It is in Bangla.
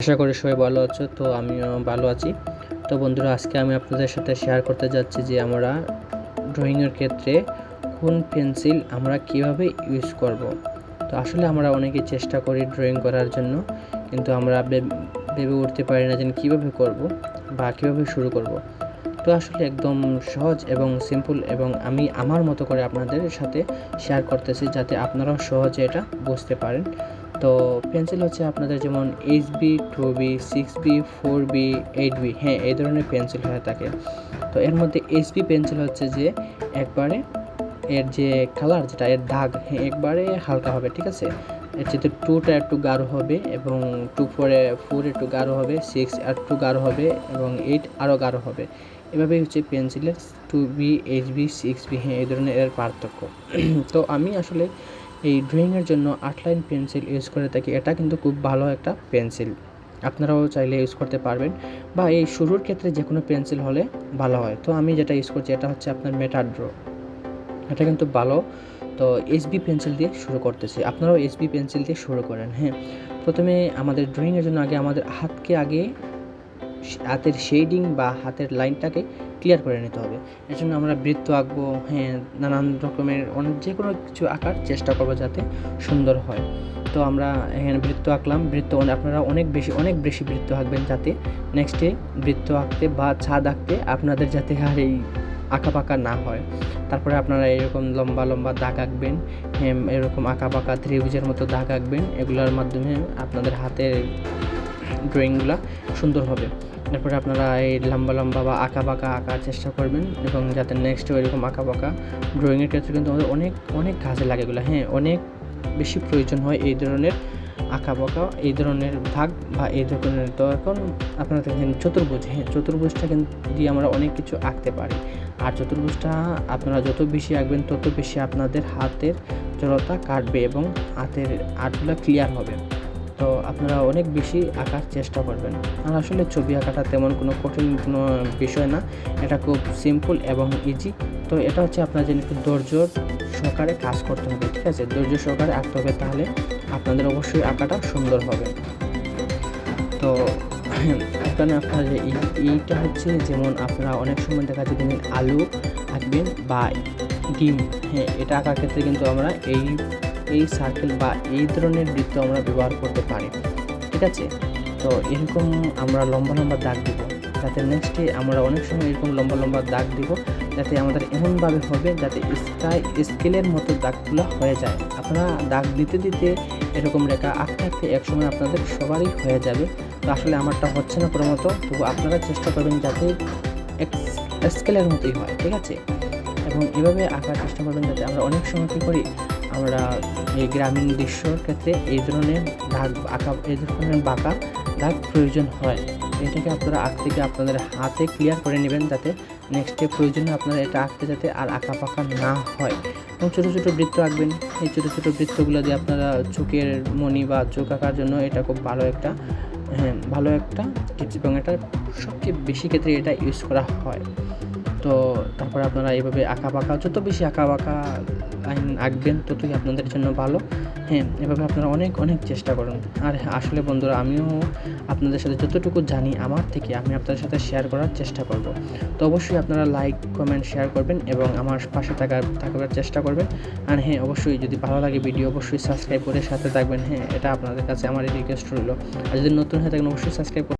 আশা করি সবাই ভালো আছো, তো আমিও ভালো আছি। তো বন্ধুরা, আজকে আমি আপনাদের সাথে শেয়ার করতে যাচ্ছি যে আমরা ড্রয়িংয়ের ক্ষেত্রে কোন পেন্সিল আমরা কীভাবে ইউজ করব। তো আসলে আমরা অনেকেই চেষ্টা করি ড্রয়িং করার জন্য, কিন্তু আমরা ভেবে উঠতে পারি না যে কীভাবে করব বা কীভাবে শুরু করব। তো আসলে একদম সহজ এবং সিম্পল এবং আমি আমার মতো করে আপনাদের সাথে শেয়ার করতেছি যাতে আপনারাও সহজে এটা বুঝতে পারেন। তো পেন্সিল হচ্ছে আপনাদের যেমন H B two B six B four B eight B হ্যাঁ এই ধরনের পেন্সিল হয়ে থাকে। তো এর মধ্যে এইচ বি পেন্সিল হচ্ছে যে একবারে এর যে কালার যেটা, এর দাগ হ্যাঁ একবারে হালকা হবে, ঠিক আছে? এর যেহেতু টুটা একটু গাঢ় হবে এবং টু ফোরে, ফোর একটু গাঢ় হবে, সিক্স আর একটু গাঢ় হবে এবং এইট আরও গাঢ় হবে। এভাবেই হচ্ছে পেন্সিলের two B H B six B হ্যাঁ এই ধরনের এর পার্থক্য। তো আমি আসলে এই ড্রয়িংয়ের জন্য আটলাইন পেন্সিল ইউজ করে থাকি। এটা কিন্তু খুব ভালো একটা পেন্সিল। আপনারাও চাইলে ইউজ করতে পারবেন। বা এই শুরুর ক্ষেত্রে যে কোনো পেন্সিল হলে ভালো হয়। তো আমি যেটা ইউজ করছি, এটা হচ্ছে আপনার মেটাড্রো এটা কিন্তু ভালো। তো এসবি পেন্সিল দিয়ে শুরু করতেছি। আপনারাও এসবি পেন্সিল দিয়ে শুরু করেন হ্যাঁ। প্রথমে আমাদের ড্রয়িংয়ের জন্য আগে আমাদের হাতকে আগে হাতের শেডিং বা হাতের লাইনটাকে ক্লিয়ার করে নিতে হবে। এর জন্য আমরা বৃত্ত আঁকবো হ্যাঁ নানান রকমের অনেক যে কোনো কিছু আঁকার চেষ্টা করব যাতে সুন্দর হয়। তো আমরা এখানে বৃত্ত আঁকলাম। বৃত্ত আপনারা অনেক বেশি অনেক বেশি বৃত্ত আঁকবেন যাতে নেক্সটে বৃত্ত আঁকতে বা ছাদ আঁকতে আপনাদের যাতে আর এই আঁকা পাকা না হয়। তারপরে আপনারা এরকম লম্বা লম্বা দাগ আঁকবেন। হ্যাঁ এরকম আঁকা পাকা ত্রিভুজের মতো দাগ আঁকবেন। এগুলোর মাধ্যমে আপনাদের হাতের ড্রয়িংগুলো সুন্দর হবে। তারপরে আপনারা এই লম্বা লম্বা বা আঁকা বাঁকা আঁকার চেষ্টা করবেন এবং যাতে নেক্সট এরকম আঁকা বাঁকা ড্রয়িংয়ের ক্ষেত্রে কিন্তু আমাদের অনেক অনেক কাজে লাগে এগুলো। হ্যাঁ অনেক বেশি প্রয়োজন হয় এই ধরনের আঁকা বাঁকা, এই ধরনের ভাগ বা এই ধরনের তো এখন আপনারা দেখেন চতুর্ভুজ হ্যাঁ চতুর্ভুজটা কিন্তু দিয়ে আমরা অনেক কিছু আঁকতে পারি। আর চতুর্ভুজটা আপনারা যত বেশি আঁকবেন, তত বেশি আপনাদের হাতের জড়তা কাটবে এবং হাতের আর্টগুলো ক্লিয়ার হবে। তো আপনারা অনেক বেশি আঁকার চেষ্টা করবেন। আর আসলে ছবি আঁকাটা তেমন কোনো কঠিন কোনো বিষয় না, এটা খুব সিম্পল এবং ইজি তো এটা হচ্ছে আপনার যেন একটু ধৈর্য সহকারে কাজ করতে হবে, ঠিক আছে? ধৈর্য সহকারে আঁকতে হবে তাহলে আপনাদের অবশ্যই আঁকাটা সুন্দর হবে। তো এখানে আপনার এইটা হচ্ছে যেমন আপনারা অনেক সময় দেখা যায় যেমন আলু আঁকবেন বা ডিম হ্যাঁ এটা আঁকার ক্ষেত্রে কিন্তু আমরা এই এই সার্কেল বা এই ধরনের বৃত্ত আমরা ব্যবহার করতে পারি। ঠিক আছে? তো এরকম আমরা লম্বা লম্বা দাগ দিব। যাতে নেক্সটে আমরা অনেক সময় এরকম লম্বা লম্বা দাগ দিব, যাতে আমাদের এমনভাবে হবে যাতে স্কাই স্কেলের মতো দাগগুলো হয়ে যায়। আপনারা দাগ দিতে দিতে এরকম রেখা আঁকতে আঁকতে একসময় আপনাদের সবারই হয়ে যাবে। তো আসলে আমারটা হচ্ছে না প্রমত তবু আপনারা চেষ্টা করবেন যাতে স্কেলের মতোই হয়। ঠিক আছে? এবং এভাবে আঁকার চেষ্টা করবেন যাতে আমরা অনেক সময় কী করি? আমরা এই গ্রামীণ দৃশ্যর ক্ষেত্রে এই ধরনের দাগ আঁকা, এই ধরনের বাঁকা দাগ প্রয়োজন হয়। এটাকে আপনারা আঁকতে গিয়ে আপনাদের হাতে ক্লিয়ার করে নেবেন যাতে নেক্সটে প্রয়োজনে আপনারা এটা আঁকতে যাতে আর আঁকা পাকা না হয়। এবং ছোটো ছোটো বৃত্ত আঁকবেন। এই ছোটো ছোটো বৃত্তগুলো দিয়ে আপনারা চোখের মনি বা চোখ আঁকার জন্য এটা খুব ভালো একটা হ্যাঁ ভালো একটা টিপস এবং এটা সবচেয়ে বেশি ক্ষেত্রে এটা ইউজ করা হয়। তো তারপরে আপনারা এইভাবে আঁকা বাঁকা যত বেশি আঁকা বাঁকা লাইন আঁকবেন, ততই আপনাদের জন্য ভালো। হ্যাঁ এভাবে আপনারা অনেক অনেক চেষ্টা করুন। আর আসলে বন্ধুরা, আমিও আপনাদের সাথে যতটুকু জানি, আমার থেকে আমি আপনাদের সাথে শেয়ার করার চেষ্টা করব। তো অবশ্যই আপনারা লাইক কমেন্ট শেয়ার করবেন এবং আমার পাশে থাকার থাকার চেষ্টা করবেন। আর হ্যাঁ অবশ্যই যদি ভালো লাগে ভিডিও অবশ্যই সাবস্ক্রাইব করে সাথে থাকবেন। হ্যাঁ এটা আপনাদের কাছে আমার রিকোয়েস্ট রইল। আর যদি নতুন হয়ে থাকেন, অবশ্যই সাবস্ক্রাইব